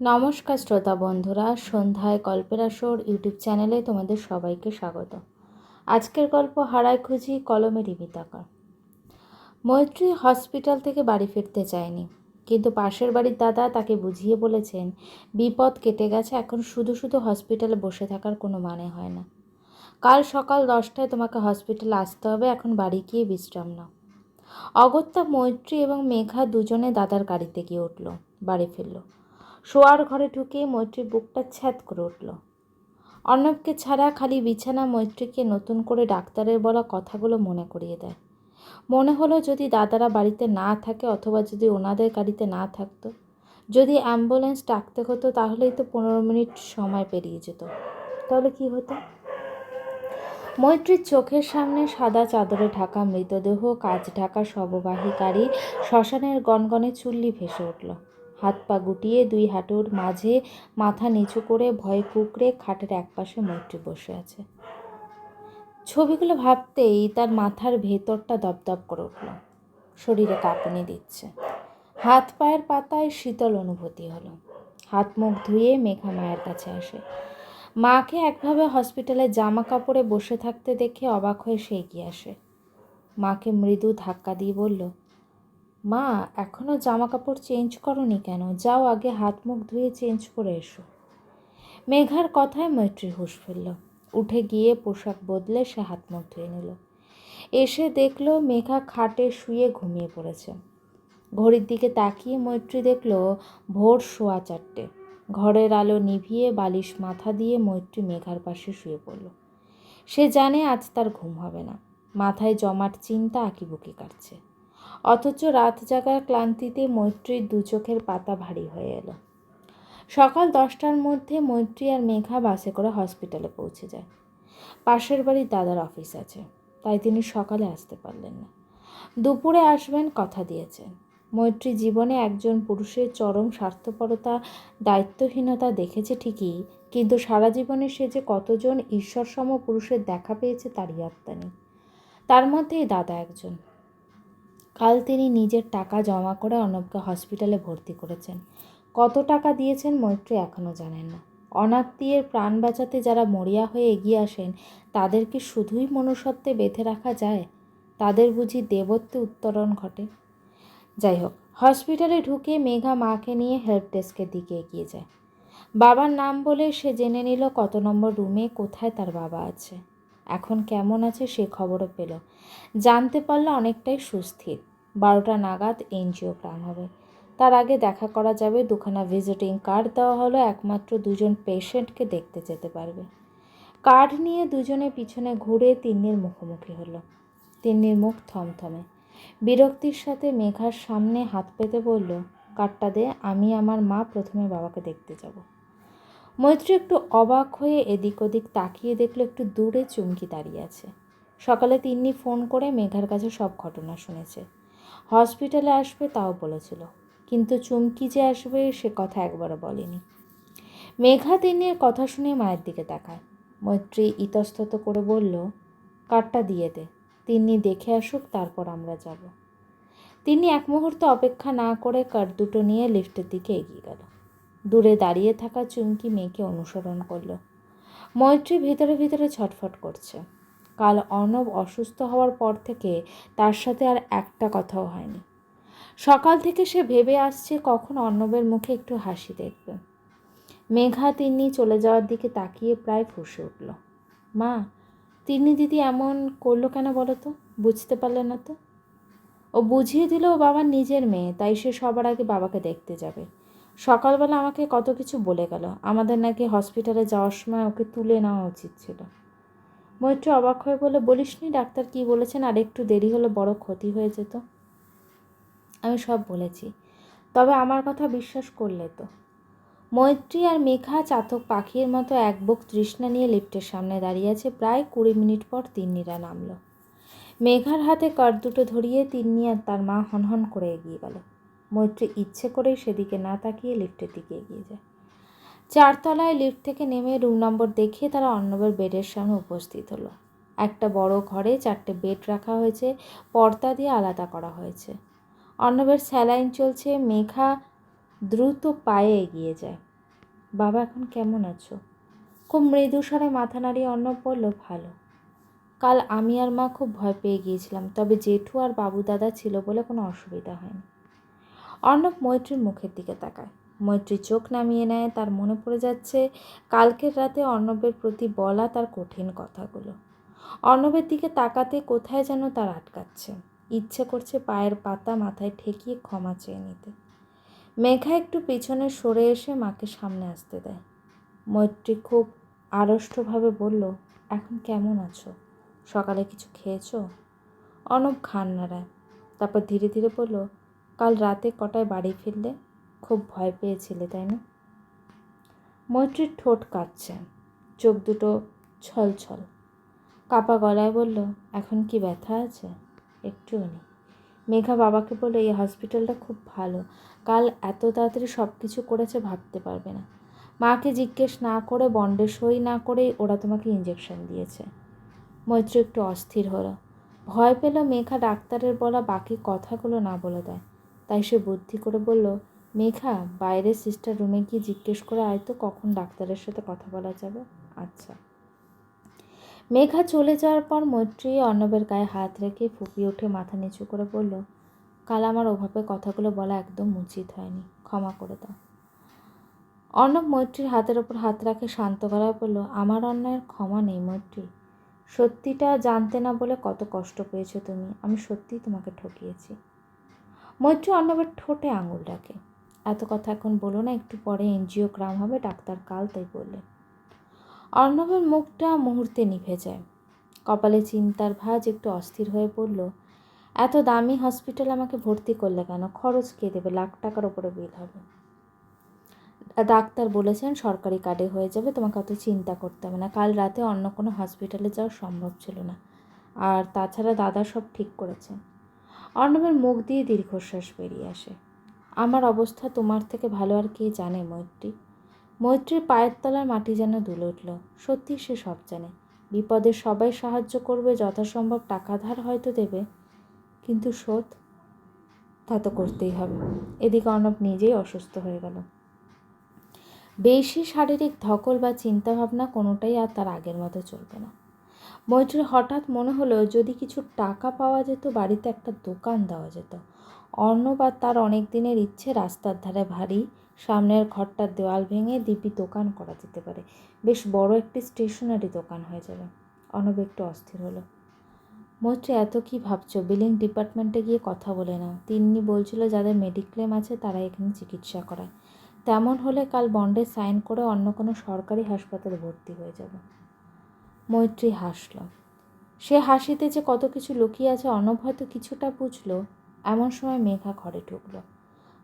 নমস্কার শ্রোতা বন্ধুরা, সন্ধ্যায় গল্পের আসর ইউটিউব চ্যানেলে তোমাদের সবাইকে স্বাগত। আজকের গল্প হারায় খুঁজি কলমে রিমিতাকার মৈত্রী হসপিটাল থেকে বাড়ি ফিরতে চায়নি, কিন্তু পাশের বাড়ির দাদা তাকে বুঝিয়ে বলেছেন, বিপদ কেটে গেছে, এখন শুধু শুধু হসপিটালে বসে থাকার কোনো মানে হয় না। কাল সকাল দশটায় তোমাকে হসপিটালে আসতে হবে, এখন বাড়ি গিয়ে বিশ্রাম নাও। অগত্যা মৈত্রী এবং মেঘা দুজনে দাদার গাড়িতে গিয়ে উঠল, বাড়ি ফিরল। শোয়ার ঘরে ঢুকে মৈত্রীর বুকটা ছ্যাদ করে উঠল। অর্ণবকে ছাড়া খালি বিছানা মৈত্রীকে নতুন করে ডাক্তারের বলা কথাগুলো মনে করিয়ে দেয়। মনে হলো যদি দাদারা বাড়িতে না থাকে অথবা যদি ওনাদের গাড়িতে না থাকতো, যদি অ্যাম্বুলেন্স ডাকতে হতো তাহলেই তো পনেরো মিনিট সময় পেরিয়ে যেত। তাহলে কি হতো? মৈত্রীর চোখের সামনে সাদা চাদরে ঢাকা মৃতদেহ কাজ ঢাকা শববাহী গাড়ি, শ্মশানের গনগনে চুল্লি ভেসে উঠল। হাত পা গুটিয়ে দুই হাঁটুর মাঝে মাথা নিচু করে ভয় কুকড়ে খাটের একপাশে মৈত্রী বসে আছে। ছবিগুলো ভাবতেই তার মাথার ভেতরটা দপদপ করে উঠল। শরীরে কাঁপুনি দিচ্ছে। হাত পায়ের পাতায় শীতল অনুভূতি হলো। হাত মুখ ধুয়ে মেঘা মায়ের কাছে আসে। মাকে একভাবে হসপিটালে জামা কাপড়ে বসে থাকতে দেখে অবাক হয়ে সে এগিয়ে আসে। মাকে মৃদু ধাক্কা দিয়ে বলল মা এখনও জামা কাপড় চেঞ্জ করনি কেন? যাও আগে হাত মুখ ধুয়ে চেঞ্জ করে এসো। মেঘার কথায় মৈত্রী হুঁশ ফেলল উঠে গিয়ে পোশাক বদলে সে হাত মুখ ধুয়ে নিল। এসে দেখল মেঘা খাটে শুয়ে ঘুমিয়ে পড়েছে। ঘড়ির দিকে তাকিয়ে মৈত্রী দেখল ভোর সোয়া চারটে। ঘরের আলো নিভিয়ে বালিশ মাথা দিয়ে মৈত্রী মেঘার পাশে শুয়ে পড়ল। সে জানে আজ তার ঘুম হবে না। মাথায় জমাট চিন্তা আঁকিবুকি কাটছে। অথচ রাত জাগার ক্লান্তিতে মৈত্রীর দু চোখের পাতা ভারী হয়ে এলো। সকাল দশটার মধ্যে মৈত্রী আর মেঘা বাসে করে হসপিটালে পৌঁছে যায়। পাশের বাড়ির দাদার অফিস আছে, তাই তিনি সকালে আসতে পারলেন না। দুপুরে আসবেন কথা দিয়েছেন। মৈত্রী জীবনে একজন পুরুষের চরম স্বার্থপরতা, দায়িত্বহীনতা দেখেছে ঠিকই, কিন্তু সারা জীবনে সে যে কতজন ঈশ্বরসম পুরুষের দেখা পেয়েছে তার ইয়াত্তা নেই। তার মধ্যেই দাদা একজন। কাল তিনি নিজের টাকা জমা করে অর্ণবকে হসপিটালে ভর্তি করেছেন। কত টাকা দিয়েছেন মৈত্রী এখনও জানেন না। অনাত্মীয়ের প্রাণ বাঁচাতে যারা মরিয়া হয়ে এগিয়ে আসেন তাদেরকে শুধুই মনুষ্যত্বে বেঁধে রাখা যায়? তাদের বুঝি দেবত্বে উত্তরণ ঘটে। যাই হোক, হসপিটালে ঢুকে মেঘা মাকে নিয়ে হেল্প ডেস্কের দিকে এগিয়ে যায়। বাবার নাম বলে সে জেনে নিল কত নম্বর রুমে কোথায় তার বাবা আছে। এখন কেমন আছে সে খবরও পেল। জানতে পারলে অনেকটাই সুস্থির। বারোটা নাগাদ এনজিও প্রাণ হবে। তার আগে দেখা করা যাবে, দুখানা ভিজিটিং কার্ড দেওয়া হলো, একমাত্র দুজন পেশেন্টকে দেখতে যেতে পারবে। কার্ড নিয়ে দুজনে পিছনে ঘুরে তিন্নির মুখোমুখি হলো। তিন্নির মুখ থমথমে। বিরক্তির সাথে মেঘার সামনে হাত পেতে বলল কার্ডটা দে, আমি আমার মা প্রথমে বাবাকে দেখতে যাব। মৈত্রী একটু অবাক হয়ে এদিক ওদিক তাকিয়ে দেখল একটু দূরে চুমকি দাঁড়িয়ে আছে। সকালে তিন্নি ফোন করে মেঘার কাছে সব ঘটনা শুনেছে। হসপিটালে আসবে তাও বলেছিল, কিন্তু চুমকি যে আসবে সে কথা একবারও বলেনি। মেঘা তিন্নির কথা শুনে মায়ের দিকে তাকায়। মৈত্রী ইতস্তত করে বলল, কার্ডটা দিয়ে দে, তিন্নি দেখে আসুক, তারপর আমরা যাব। তিনি এক মুহূর্ত অপেক্ষা না করে কার্ড দুটো নিয়ে লিফটের দিকে এগিয়ে গেল। দূরে দাঁড়িয়ে থাকা চুমকি মেয়েকে অনুসরণ করল। মৈত্রী ভিতরে ভিতরে ছটফট করছে। কাল অর্ণব অসুস্থ হওয়ার পর থেকে তার সাথে আর একটা কথাও হয়নি। সকাল থেকে সে ভেবে আসছে কখন অর্ণবের মুখে একটু হাসি দেখবে। মেঘা তিন্নি চলে যাওয়ার দিকে তাকিয়ে প্রায় ফুসে উঠল। মা, তিন্নি দিদি এমন করল কেন বলো তো? বুঝতে পারলে না তো? ও বুঝিয়ে দিল ও বাবার নিজের মেয়ে, তাই সে সবার আগে বাবাকে দেখতে যাবে। সকালবেলা আমাকে কত কিছু বলে গেল। আমাদের নাকি হসপিটালে যাওয়ার সময় ওকে তুলে নেওয়া উচিত ছিল। মৈত্রী অবাক হয়ে বলে বলিসনি ডাক্তার কি বলেছেন? আর একটু দেরি হলে বড় ক্ষতি হয়ে যেত। আমি সব বলেছি। তবে আমার কথা বিশ্বাস করলে তো। মৈত্রী আর মেঘা চাতক পাখির মতো এক বুক তৃষ্ণা নিয়ে লিফটের সামনে দাঁড়িয়ে আছে। প্রায় কুড়ি মিনিট পর তিন্নিরা নামলো। মেঘার হাতে কার দুটো ধরিয়ে তিন্নি আর তার মা হনহন করে এগিয়ে গেল। মৈত্রী ইচ্ছে করেই সেদিকে না তাকিয়ে লিফটের দিকে এগিয়ে যায়। চারতলায় লিফট থেকে নেমে রুম নম্বর দেখিয়ে তারা অর্ণবের বেডের সামনে উপস্থিত হলো। একটা বড় ঘরে চারটে বেড রাখা হয়েছে, পর্দা দিয়ে আলাদা করা হয়েছে। অর্ণবের স্যালাইন চলছে, মেঘা দ্রুত পায়ে এগিয়ে যায়। বাবা, এখন কেমন আছো? খুব মৃদু স্বরে মাথা নাড়িয়ে অর্ণব বলল, ভালো। কাল আমি আর মা খুব ভয় পেয়ে গিয়েছিলাম, তবে জেঠু আর বাবু দাদা ছিল বলে কোনো অসুবিধা হয়নি। অর্ণব মৈত্রীর মুখের দিকে তাকায়। মৈত্রী চোখ নামিয়ে নেয়, তার মনে পড়ে যাচ্ছে, কালকের রাতে অর্ণবের প্রতি বলা তার কঠিন কথাগুলো। অর্ণবের দিকে তাকাতে কোথায় যেন তার আটকাচ্ছে। ইচ্ছে করছে পায়ের পাতা মাথায় ঠেকিয়ে ক্ষমা চেয়ে নিতে। মেঘা একটু পিছনে সরে এসে মাকে সামনে আসতে দেয়। মৈত্রী খুব আড়ষ্টভাবে বলল, এখন কেমন আছো? সকালে কিছু খেয়েছো? অর্ণব খান নাড়ায়, তারপর ধীরে ধীরে বলল কাল রাতে কটায় বাড়ি ফিরলে? খুব ভয় পেয়েছিলে, তাই না? মৈত্রীর ঠোঁট কাঁপছে, চোখ দুটো ছল ছল। কাপা গলায় বলল, এখন কি ব্যথা আছে? একটুও নেই। মেঘা বাবাকে বলে এই হসপিটালটা খুব ভালো। কাল এত তাড়াতাড়ি সব কিছু করেছে ভাবতে পারবে না। মাকে জিজ্ঞেস না করে, বন্ডে সই না করেই ওরা তোমাকে ইঞ্জেকশন দিয়েছে। মৈত্রী একটু অস্থির হলো। ভয় পেল মেঘা ডাক্তারের বলা বাকি কথাগুলো না বলে দেয়। তাই সে বুদ্ধি করে বলল, মেঘা বাইরে সিস্টার রুমে গিয়ে জিজ্ঞেস করে আয় তো, কখন ডাক্তারের সাথে কথা বলা যাবে? আচ্ছা। মেঘা চলে যাওয়ার পর মৈত্রী অর্ণবের গায়ে হাত রেখে ফুপিয়ে উঠে মাথা নিচু করে বলল, কাল আমার ওভাবে কথাগুলো বলা একদম উচিত হয়নি, ক্ষমা করে দাও। অর্ণব মৈত্রীর হাতের ওপর হাত রাখে শান্ত গলায় বলল, আমার অন্যায়ের ক্ষমা নেই মৈত্রী। সত্যিটা জানতে না বলে কত কষ্ট পেয়েছ তুমি, আমি সত্যিই তোমাকে ঠকিয়েছি। মৈত্রী অর্ণবের ঠোঁটে আঙুল রাখে এত কথা এখন বলো না, একটু পরে এনজিও গ্রাম হবে, ডাক্তার কাল তাই বললেন। অর্ণবের মুখটা মুহূর্তে নিভে যায়। কপালে চিন্তার ভাঁজ একটু অস্থির হয়ে পড়ল। এত দামি হসপিটাল আমাকে ভর্তি করলে কেন? খরচ কে দেবে? লাখ টাকার ওপরে বিল হবে। ডাক্তার বলেছেন সরকারি কার্ডে হয়ে যাবে, তোমাকে অত চিন্তা করতে হবে না। কাল রাতে অন্য কোনো হসপিটালে যাওয়া সম্ভব ছিল না। আর তাছাড়া দাদা সব ঠিক করেছেন। অর্ণবের মুখ দিয়ে দীর্ঘশ্বাস বেরিয়ে আসে। আমার অবস্থা তোমার থেকে ভালো আর কে জানে মৈত্রী। মৈত্রীর পায়ের তলার মাটি যেন দুলে উঠল। সত্যি সে সব জানে। বিপদে সবাই সাহায্য করবে, যথাসম্ভব টাকা ধার হয়তো দেবে। কিন্তু শোধ, তা তো করতেই হবে। এদিকে অর্ণব নিজেই অসুস্থ হয়ে গেল। বেশি শারীরিক ধকল বা চিন্তাভাবনা কোনোটাই আর তার আগের মতো চলবে না। মৈত্রীর হঠাৎ মনে হলো যদি কিছু টাকা পাওয়া যেত, বাড়িতে একটা দোকান দেওয়া যেত। অর্ণব আর তার অনেক দিনের ইচ্ছে রাস্তার ধারে ভারী, সামনের ঘরটার দেওয়াল ভেঙে দিব্যি দোকান করা যেতে পারে। বেশ বড় একটি স্টেশনারি দোকান হয়ে যাবে। অর্ণব একটু অস্থির হলো। মৈত্রী এত কি ভাবছ? বিলিং ডিপার্টমেন্টে গিয়ে কথা বলে নাও। তিন্নি বলছিল, যাদের মেডিক্লেম আছে তারা এখানে চিকিৎসা করায়। তেমন হলে কাল বন্ডে সাইন করে অন্য কোনো সরকারি হাসপাতালে ভর্তি হয়ে যাবে। মৈত্রী হাসল। সে হাসিতে যে কত কিছু লুকিয়ে আছে, অর্ণব হয়তো কিছুটা বুঝলো, এমন সময় মেঘা ঘরে ঢুকলো।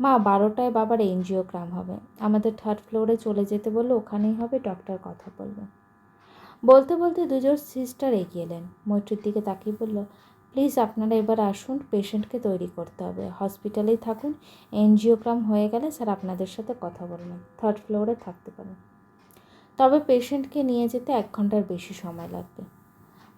মা, বারোটায় বাবার এনজিও এনজিওগ্রাম হবে। আমাদের থার্ড ফ্লোরে চলে যেতে বলল, ওখানেই হবে ডক্টর কথা বলবে। বলতে বলতে দুজন সিস্টার এগিয়ে এলেন। মৈত্রীর দিকে তাকিয়ে বলল প্লিজ আপনারা এবার আসুন পেশেন্টকে তৈরি করতে হবে। হসপিটালেই থাকুন, এনজিও এনজিওগ্রাম হয়ে গেলে স্যার আপনাদের সাথে কথা বলবেন। থার্ড ফ্লোরে থাকতে পারেন। তবে পেশেন্টকে নিয়ে যেতে এক ঘণ্টার বেশি সময় লাগবে।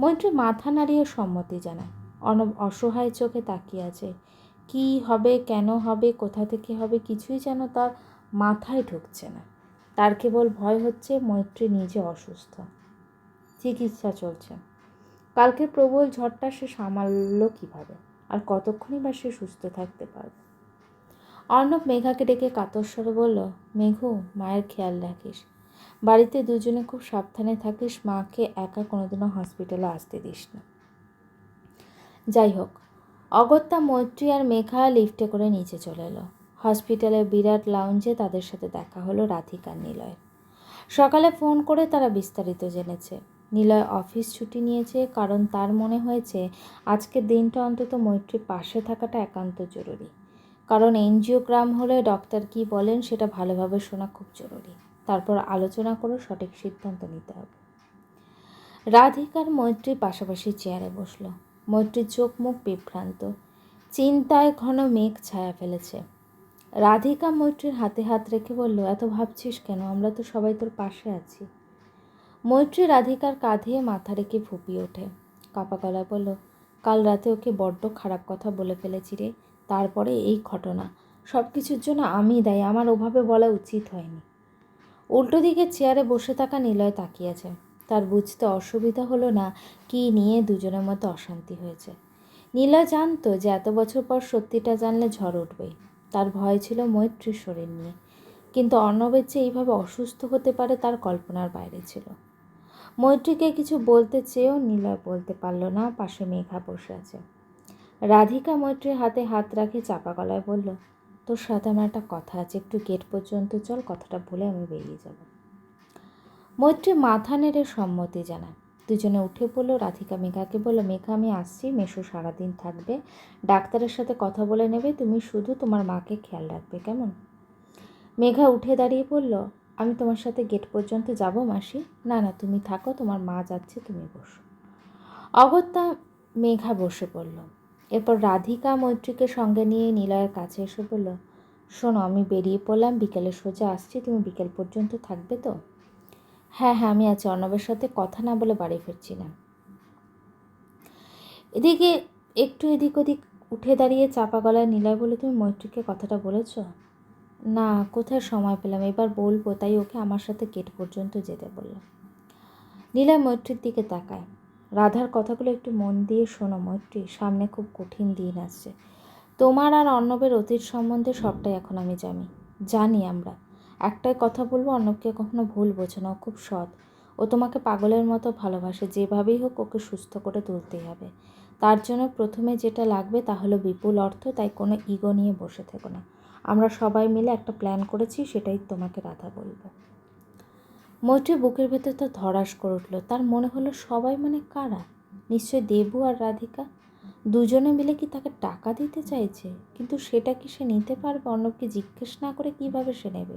মৈত্রী মাথা নাড়িয়ে সম্মতি জানায়। অনব অসহায় চোখে তাকিয়ে আছে। কি হবে, কেন হবে, কোথা থেকে হবে কিছুই যেন তার মাথায় ঢুকছে না। তার কেবল ভয় হচ্ছে মৈত্রী নিজে অসুস্থ। চিকিৎসা চলছে। কালকে প্রবল ঝড়টা সে সামালল কীভাবে? আর কতক্ষণই বা সে সুস্থ থাকতে পারবে? অর্ণব মেঘাকে ডেকে কাতস্বরে বলল, মেঘু, মায়ের খেয়াল রাখিস। বাড়িতে দুজনে খুব সাবধানে থাকিস, মাকে একা কোনোদিনও হসপিটালে আসতে দিস না। যাই হোক, অগত্যা মৈত্রী আর মেঘা লিফটে করে নিচে চলে এলো। হসপিটালের বিরাট লাউঞ্জে তাদের সাথে দেখা হলো রাধিকার নিলয়। সকালে ফোন করে তারা বিস্তারিত জেনেছে। নিলয় অফিস ছুটি নিয়েছে, কারণ তার মনে হয়েছে, আজকের দিনটা অন্তত মৈত্রীর পাশে থাকাটা একান্ত জরুরি। কারণ এনজিওগ্রাম হলে ডক্টর কি বলেন, সেটা ভালোভাবে শোনা খুব জরুরি। তারপর আলোচনা করে সঠিক সিদ্ধান্ত নিতে হবে। রাধিকার মৈত্রী পাশাপাশি চেয়ারে বসল। মৈত্রীর চোখ মুখ বিভ্রান্ত। চিন্তায় ঘন মেঘ ছায়া ফেলেছে। রাধিকা মৈত্রীর হাতে হাত রেখে বলল, এত ভাবছিস কেন? আমরা তো সবাই তোর পাশে আছি। মৈত্রী রাধিকার কাঁধে মাথা রেখে ফুপিয়ে ওঠে। কাপা গলায় বলল, কাল রাতে ওকে বড্ড খারাপ কথা বলে ফেলেছি রে। তারপরে এই ঘটনা। সব কিছুর জন্য আমি দায়ী। আমার ওভাবে বলা উচিত হয়নি। উল্টো দিকে চেয়ারে বসে থাকা নিলয় তাকিয়েছে। তার বুঝতে অসুবিধা হলো না কি নিয়ে দুজনের মতো অশান্তি হয়েছে। নীলয় জানতো যে এত বছর পর সত্যিটা জানলে ঝড় উঠবেই। তার ভয় ছিল মৈত্রীর শরীর নিয়ে। কিন্তু অর্ণবের যে এইভাবে অসুস্থ হতে পারে তার কল্পনার বাইরে ছিল। মৈত্রীকে কিছু বলতে চেয়েও নীলয় বলতে পারল না, পাশে মেঘা বসে আছে। রাধিকা মৈত্রীর হাতে হাত রাখে চাপা গলায় বলল তোর সাথে আমার একটা কথা আছে, একটু গেট পর্যন্ত চল, কথাটা বলে আমি বেরিয়ে যাব। মৈত্রী মাথা নেড়ে সম্মতি জানায়। দুজনে উঠে পড়ল, রাধিকা মেঘাকে বলল, মেঘা, আমি আসছি, মেশো সারাদিন থাকবে। ডাক্তারের সাথে কথা বলে নেবে, তুমি শুধু তোমার মাকে খেয়াল রাখবে, কেমন? মেঘা উঠে দাঁড়িয়ে বলল আমি তোমার সাথে গেট পর্যন্ত যাব, মাসি। না না, তুমি থাকো, তোমার মা যাচ্ছে, তুমি বসো। অগত্যা মেঘা বসে পড়ল। এরপর রাধিকা মৈত্রীকে সঙ্গে নিয়ে নিলয়ের কাছে এসে বলল, শোনো, আমি বেরিয়ে পড়লাম, বিকেলে সোজা আসছি, তুমি বিকেল পর্যন্ত থাকবে তো? হ্যাঁ হ্যাঁ আমি আছি, অর্ণবের সাথে কথা না বলে বাড়ি ফিরছি না। এদিকে একটু এদিক ওদিক উঠে দাঁড়িয়ে চাপা গলায় নিলয় বলে তুমি মৈত্রীকে কথাটা বলেছ? না, কোথায় সময় পেলাম? এবার বলব। তাই ওকে আমার সাথে গেট পর্যন্ত যেতে বললাম নীলয় মৈত্রীর দিকে তাকায়। রাধার কথাগুলো একটু মন দিয়ে শোনো মৈত্রী, সামনে খুব কঠিন দিন আসছে। তোমার আর অর্ণবের অতীত সম্বন্ধে সবটাই এখন আমি জানি জানি আমরা। একটাই কথা বলব, অর্ণবকে কখনো ভুল বোঝো না, ও খুব সৎ। ও তোমাকে পাগলের মতো ভালোবাসে, যেভাবেই হোক ওকে সুস্থ করে তুলতেই হবে। তার জন্য প্রথমে যেটা লাগবে তা হলো বিপুল অর্থ, তাই কোনো ইগো নিয়ে বসে থেকো না। আমরা সবাই মিলে একটা প্ল্যান করেছি, সেটাই তোমাকে রাধা বলব। মৈত্রী বুকের ভেতর তো ধরাস করে উঠল। তার মনে হলো সবাই মানে কারা? নিশ্চয় দেবু আর রাধিকা? দুজনে মিলে কি তাকে টাকা দিতে চাইছে? কিন্তু সেটা কি সে নিতে পারবে? অর্ণবকে জিজ্ঞেস না করে কীভাবে সে নেবে?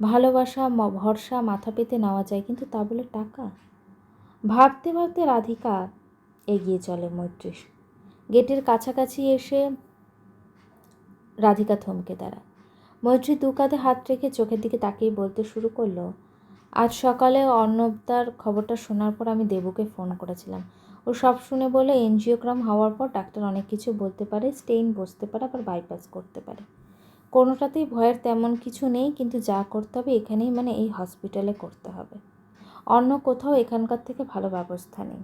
ভালোবাসা ভরসা মাথা পেতে নেওয়া যায়, কিন্তু তা বলে টাকা? ভাবতে ভাবতে রাধিকা এগিয়ে চলে মৈত্রী গেটের কাছাকাছি এসে রাধিকা থমকে দাঁড়ায়। মৈত্রী দু কাঁধে হাত রেখে চোখের দিকে তাকিয়ে বলতে শুরু করল আজ সকালে অর্ণবদার খবরটা শোনার পর আমি দেবুকে ফোন করেছিলাম। ও সব শুনে বলে, এনজিওগ্রাম হওয়ার পর ডাক্তার অনেক কিছু বলতে পারে, স্টেইন বসতে পারে, আবার বাইপাস করতে পারে। কোনোটাতেই ভয়ের তেমন কিছু নেই, কিন্তু যা করতে হবে এখানেই মানে এই হসপিটালে করতে হবে। অন্য কোথাও এখানকার থেকে ভালো ব্যবস্থা নেই।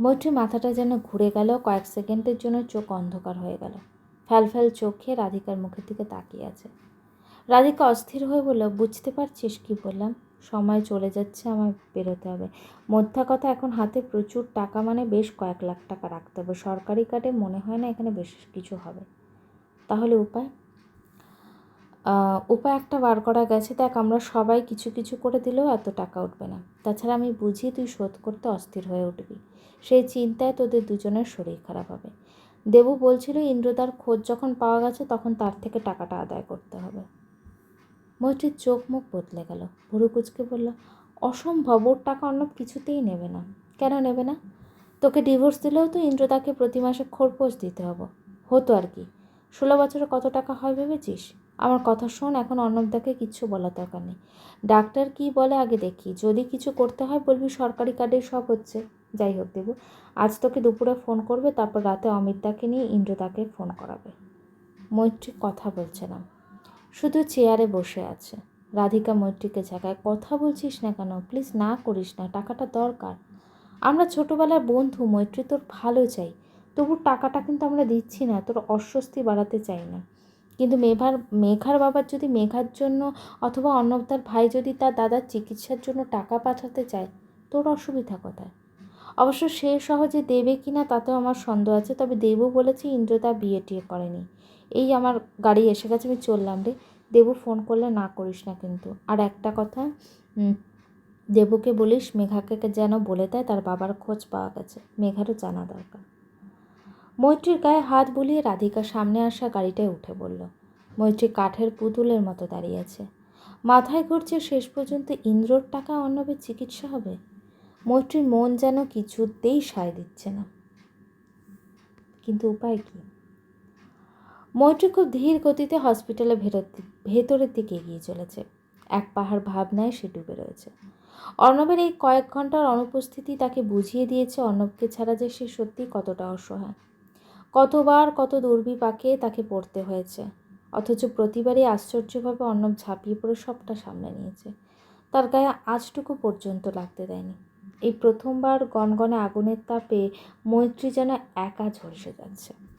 মৈত্রী মাথাটা যেন ঘুরে গেল, কয়েক সেকেন্ডের জন্য চোখ অন্ধকার হয়ে গেল। ফ্যালফ্যাল চোখে রাধিকার মুখের দিকে তাকিয়ে আছে। রাধিকা অস্থির হয়ে বলল, বুঝতে পারছিস কি বললাম? সময় চলে যাচ্ছে আমার বেরোতে হবে। মধ্যা কথা, এখন হাতে প্রচুর টাকা মানে বেশ কয়েক লাখ টাকা রাখতে হবে। সরকারি কার্ডে মনে হয় না এখানে বেশ কিছু হবে। তাহলে উপায়? উপায় একটা বার করা গেছে। দেখ, আমরা সবাই কিছু কিছু করে দিলেও এত টাকা উঠবে না। তাছাড়া আমি বুঝি তুই শোধ করতে অস্থির হয়ে উঠবি। সেই চিন্তায় তোদের দুজনের শরীর খারাপ হবে। দেবু বলছিল, ইন্দ্রদার খোঁজ যখন পাওয়া গেছে, তখন তার থেকে টাকাটা আদায় করতে হবে। মৈত্রীর চোখ মুখ বদলে গেল। ভুরু কুচকে বলল, অসম্ভব, ওর টাকা অন্য কিছুতেই নেবে না। কেন নেবে না? তোকে ডিভোর্স দিলেও তো ইন্দ্রদাকে প্রতি মাসে খোরপোশ দিতে হবে। হতো আর কি। ষোলো বছরে কত টাকা হয় ভেবেছিস? আমার কথা শোন, এখন অর্ণবদাকে কিচ্ছু বলা দরকার নেই। ডাক্তার কি বলে আগে দেখি। যদি কিছু করতে হয় বলবি সরকারি কার্ডে সব হচ্ছে। যাই হোক দেবু, আজ তোকে দুপুরে ফোন করবে, তারপর রাতে অমিতদাকে নিয়ে ইন্দ্রদাকে ফোন করাবে। মৈত্রী কথা বলছে না। শুধু চেয়ারে বসে আছে। রাধিকা মৈত্রীকে জায়গায় কথা বলছিস না কেন? প্লিজ না করিস না, টাকাটা দরকার। আমরা ছোটোবেলার বন্ধু, মৈত্রী তোর ভালো চাই। তবু টাকাটা কিন্তু আমরা দিচ্ছি না, তোর অস্বস্তি বাড়াতে চাই না। কিন্তু মেঘার মেঘার বাবার যদি মেঘার জন্য অথবা অন্য অন্নবদার ভাই যদি তার দাদার চিকিৎসার জন্য টাকা পাঠাতে চায়, তোর অসুবিধা কোথায়? অবশ্য সে সহজে দেবে কি না তাতেও আমার সন্দেহ আছে, তবে দেবু বলেছে ইন্দ্রদা বিয়ে টিয়ে করেনি। এই আমার গাড়ি এসে গেছে, আমি চললাম রে। দেবু ফোন করলে, না করিস না কিন্তু। আর একটা কথা দেবুকে বলিস, মেঘাকে যেন বলে দেয়, তার বাবার খোঁজ পাওয়া গেছে। মেঘারও জানা দরকার। মৈত্রীর গায়ে হাত বুলিয়ে রাধিকা সামনে আসা গাড়িটায় উঠে বলল মৈত্রী কাঠের পুতুলের মতো দাঁড়িয়ে আছে। মাথায় ঘুরছে, শেষ পর্যন্ত ইন্দ্রর টাকা অন্নবের চিকিৎসা হবে? মৈত্রীর মন যেন কিছুতেই সায় দিচ্ছে না। কিন্তু উপায় কী? মৈত্রী খুব ধীর গতিতে হসপিটালে ভেতর ভেতরের দিকে এগিয়ে চলেছে। এক পাহাড় ভাবনায় সে ডুবে রয়েছে। অর্ণবের এই কয়েক ঘণ্টার অনুপস্থিতি তাকে বুঝিয়ে দিয়েছে অর্ণবকে ছাড়া যে সে সত্যি কতটা অসহায়। কতবার কত দুর্বিপাকে তাকে পড়তে হয়েছে। অথচ প্রতিবারই আশ্চর্যভাবে অর্ণব ঝাঁপিয়ে পড়ে সবটা সামনে নিয়েছে। তার গায়ে আজটুকু পর্যন্ত লাগতে দেয়নি। এই প্রথমবার গনগনে আগুনের তাপে মৈত্রী যেন একা ঝলসে যাচ্ছে।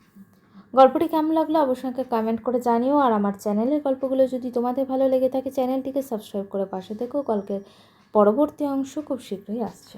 গল্পটি কেমন লাগল অবশ্যই আমাকে কমেন্ট করে জানিও। আর আমার চ্যানেলের গল্পগুলো যদি তোমাদের ভালো লেগে থাকে, চ্যানেলটিকে সাবস্ক্রাইব করে পাশে দেখো গল্পের পরবর্তী অংশ খুব শীঘ্রই আসছে।